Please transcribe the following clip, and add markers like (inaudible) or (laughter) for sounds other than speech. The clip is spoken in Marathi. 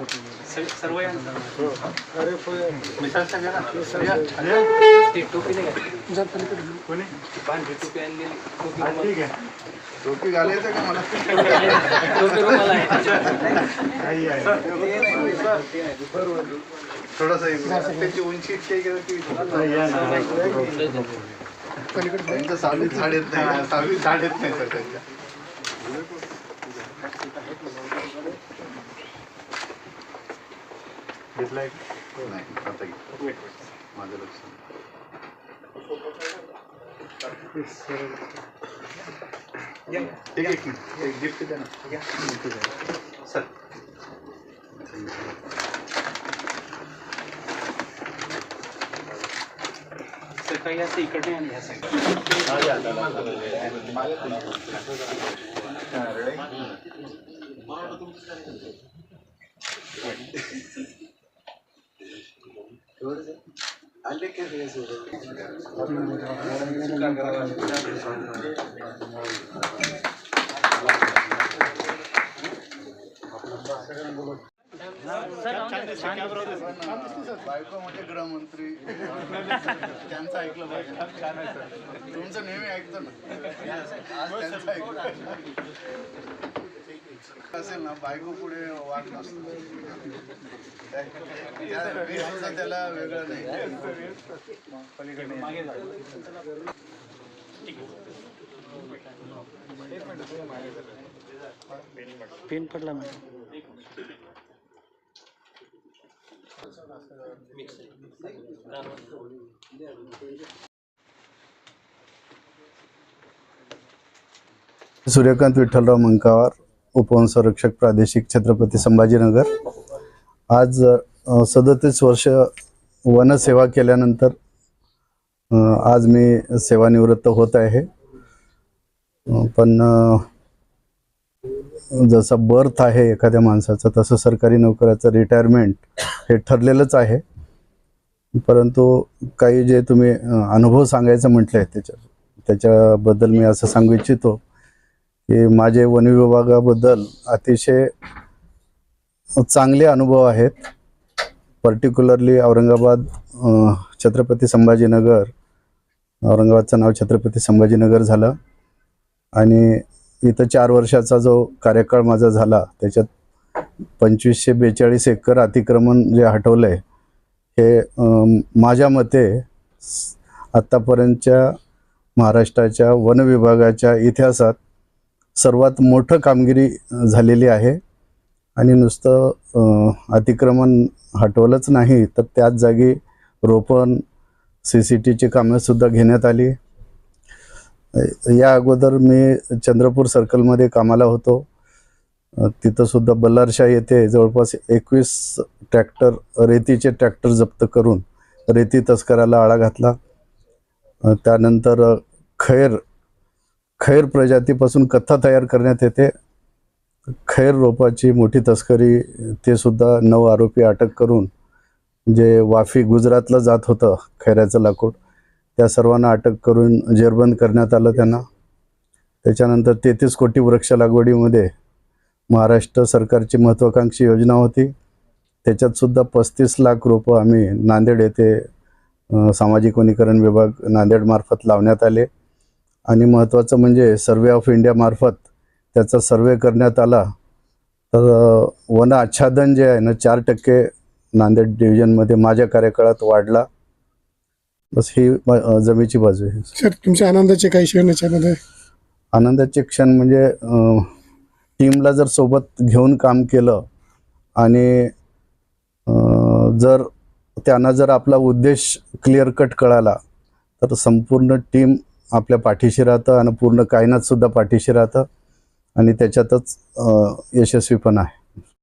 सर्व टोपी टोपी टोपी घालायचं का मला टोपी थोडासा त्याची उंची इतकी सावीत की झाड येत नाही सावीत झाड येत नाही सर त्यांच्या. घेतलाय नाही आता घे. माझं लक्ष ठीक एक मिनिट एक गिफ्ट द्या ना सर काही असं इकडे आणि ह्या साईड बायको म्हणजे गृहमंत्री त्यांचं ऐकलं पाहिजे तुमचं नेहमी ऐकतो ना. (laughs) आज त्यांचं ऐकलं (laughs) (laughs) असेल ना बायको पुढे वाट नसतो. त्याला वेगळं नाही. पेन पडला मॅडम सूर्यकांत विठ्ठलराव मंकावार. उपवनसंरक्षक प्रादेशिक छत्रपती संभाजीनगर. आज सदतीस वर्ष वनसेवा केल्यानंतर आज मी सेवानिवृत्त होत आहे. पण जसा जसं बर्थ आहे एखाद्या माणसाचं तसं सरकारी नोकऱ्याचं रिटायरमेंट हे ठरलेलंच आहे. परंतु काही जे तुम्ही अनुभव सांगायचं म्हटले त्याच्या त्याच्याबद्दल मी असं सांगू इच्छितो. की माझे वन विभागाबद्दल अतिशय चांगले अनुभव आहेत. पर्टिक्युलरली औरंगाबाद छत्रपती संभाजीनगर औरंगाबादचं नाव छत्रपती संभाजीनगर झालं. आणि इथं चार वर्षाचा जो कार्यकाळ माझा झाला त्याच्यात पंचवीसशे बेचाळीस एकर अतिक्रमण जे हटवलं आहे हे माझ्या मते आत्तापर्यंतच्या महाराष्ट्राच्या वन विभागाच्या इतिहासात सर्वात मोठं कामगिरी झालेली आहे. आणि नुसतं अतिक्रमण हटवलंच नाही तर त्याच जागी रोपण सी सी टीची कामंसुद्धा घेण्यात आली. या अगोदर मी चंद्रपूर सर्कलमध्ये कामाला होतो. तिथंसुद्धा बल्लारशा येथे जवळपास एकवीस ट्रॅक्टर रेतीचे ट्रॅक्टर जप्त करून रेती तस्कराला आळा घातला. त्यानंतर खैर खैर प्रजातीपासून कथ्था तयार करण्यात येते. खैर रोपाची मोठी तस्करी ते सुद्धा नऊ आरोपी अटक करून जे वाफी गुजरातला जात होतं खैऱ्याचं लाकूड त्या सर्वांना अटक करून जेरबंद करण्यात आलं त्यांना. त्याच्यानंतर तेहतीस कोटी वृक्ष लागवडीमध्ये महाराष्ट्र सरकारची महत्त्वाकांक्षी योजना होती. त्याच्यात सुद्धा पस्तीस लाख रोपं आम्ही नांदेड येथे सामाजिक वनीकरण विभाग नांदेडमार्फत लावण्यात आले. आणि महत्त्वाचं म्हणजे सर्वे ऑफ इंडियामार्फत त्याचा सर्वे करण्यात आला. तर वन आच्छादन जे आहे ना चार टक्के नांदेड डिव्हिजनमध्ये माझ्या कार्यकाळात वाढला. बस ही जमेची बाजू आहे. सर तुमच्या आनंदाचे काही क्षण याच्यामध्ये? आनंदाचे क्षण म्हणजे टीमला जर सोबत घेऊन काम केलं आणि जर त्यांना जर आपला उद्देश क्लिअर कट कळाला तर संपूर्ण टीम आपल्या पाठीशी राहतं आणि पूर्ण कायनात सुद्धा पाठीशी राहतं. आणि त्याच्यातच यशस्वी पण आहे.